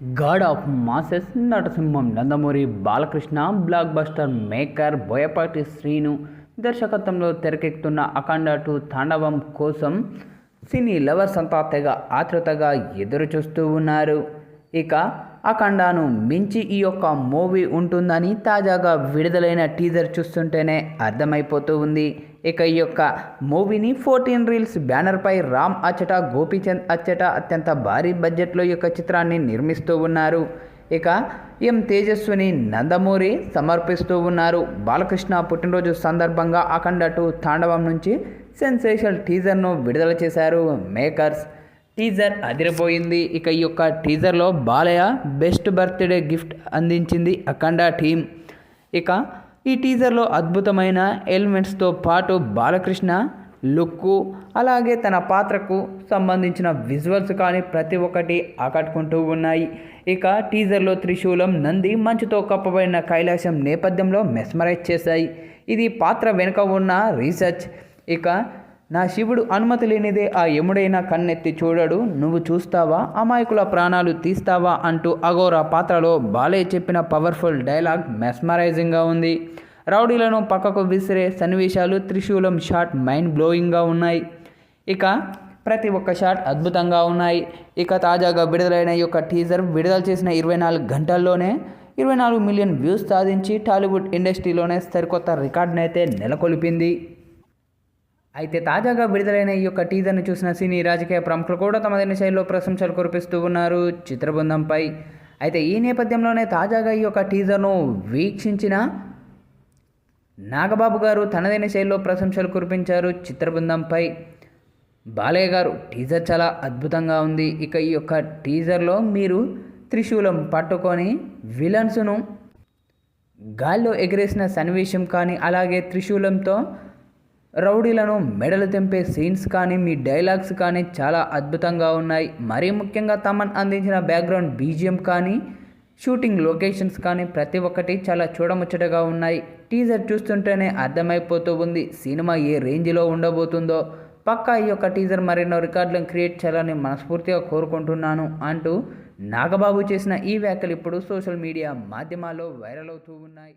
God of masses నటసింహం Nandamuri Balakrishna blockbuster maker Boyapati Srinu దర్శకత్వంలో తెరకెక్కుతున్న అఖండ టూ తాండవం కోసం సినీ లవర్స్ అంతా తెగ ఆతృతగా ఎదురు చూస్తూ ఉన్నారు. ఇక అఖండాను మించి ఈ యొక్క మూవీ ఉంటుందని తాజాగా విడుదలైన టీజర్ చూస్తుంటేనే అర్థమైపోతూ ఉంది. ఇక ఈ యొక్క మూవీని ఫోర్టీన్ రీల్స్ బ్యానర్పై రామ్ అచ్చట గోపీచంద్ అచ్చట అత్యంత భారీ బడ్జెట్లో ఈ యొక్క చిత్రాన్ని నిర్మిస్తూ ఉన్నారు. ఇక ఎం తేజస్విని నందమూరి సమర్పిస్తూ ఉన్నారు. బాలకృష్ణ పుట్టినరోజు సందర్భంగా అఖండ టూ తాండవం నుంచి సెన్సేషనల్ టీజర్ను విడుదల చేశారు మేకర్స్. టీజర్ అదిరిపోయింది. ఇక ఈ యొక్క టీజర్లో బాలయ్య బెస్ట్ బర్త్డే గిఫ్ట్ అందించింది అఖండ టీం ఇక ఈ టీజర్లో అద్భుతమైన ఎలిమెంట్స్తో పాటు బాలకృష్ణ లుక్కు అలాగే తన పాత్రకు సంబంధించిన విజువల్స్ కానీ ప్రతి ఒక్కటి ఆకట్టుకుంటూ ఉన్నాయి. ఇక టీజర్లో త్రిశూలం నంది మంచుతో కప్పబడిన కైలాసం నేపథ్యంలో మెస్మరైజ్ చేశాయి. ఇది పాత్ర వెనుక ఉన్న రీసెర్చ్. ఇక నా శివుడు అనుమతి లేనిదే ఆ యముడైన కన్నెత్తి చూడడు. నువ్వు చూస్తావా? అమాయకుల ప్రాణాలు తీస్తావా? అంటూ అఘోర పాత్రలో బాలయ్య చెప్పిన పవర్ఫుల్ డైలాగ్ మెస్మరైజింగ్గా ఉంది. రౌడీలను పక్కకు విసిరే సన్నివేశాలు త్రిశూలం షాట్ మైండ్ బ్లోయింగ్గా ఉన్నాయి. ఇక ప్రతి ఒక్క షాట్ అద్భుతంగా ఉన్నాయి. ఇక తాజాగా విడుదలైన ఈ యొక్క టీజర్ విడుదల చేసిన ఇరవై నాలుగు గంటల్లోనే ఇరవై నాలుగు మిలియన్ వ్యూస్ సాధించి టాలీవుడ్ ఇండస్ట్రీలోనే సరికొత్త రికార్డునైతే అయితే నెలకొల్పింది. అయితే తాజాగా విడుదలైన ఈ యొక్క టీజర్ను చూసిన సినీ రాజకీయ ప్రముఖులు కూడా తమదైన శైలిలో ప్రశంసలు కురిపిస్తూ ఉన్నారు చిత్రబృందంపై. అయితే ఈ నేపథ్యంలోనే తాజాగా ఈ యొక్క టీజర్ను వీక్షించిన నాగబాబు గారు తనదైన శైలిలో ప్రశంసలు కురిపించారు చిత్రబృందంపై. బాలయ్య గారు టీజర్ చాలా అద్భుతంగా ఉంది. ఇక ఈ యొక్క టీజర్లో మీరు త్రిశూలం పట్టుకొని విలన్స్ను గాల్లో ఎగిరేసిన సన్నివేశం కానీ అలాగే త్రిశూలంతో రౌడీలను మెడలు తెంపే సీన్స్ కానీ మీ డైలాగ్స్ కానీ చాలా అద్భుతంగా ఉన్నాయి. మరీ ముఖ్యంగా తమన్ అందించిన బ్యాక్గ్రౌండ్ బీజిఎం కానీ షూటింగ్ లొకేషన్స్ కానీ ప్రతి ఒక్కటి చాలా చూడముచ్చటగా ఉన్నాయి. టీజర్ చూస్తుంటేనే అర్థమైపోతూ ఉంది సినిమా ఏ రేంజ్లో ఉండబోతుందో. పక్కా ఈ యొక్క టీజర్ మరెన్నో రికార్డులను క్రియేట్ చేయాలని మనస్ఫూర్తిగా కోరుకుంటున్నాను అంటూ నాగబాబు చేసిన ఈ వ్యాఖ్యలు ఇప్పుడు సోషల్ మీడియా మాధ్యమాల్లో వైరల్ అవుతూ ఉన్నాయి.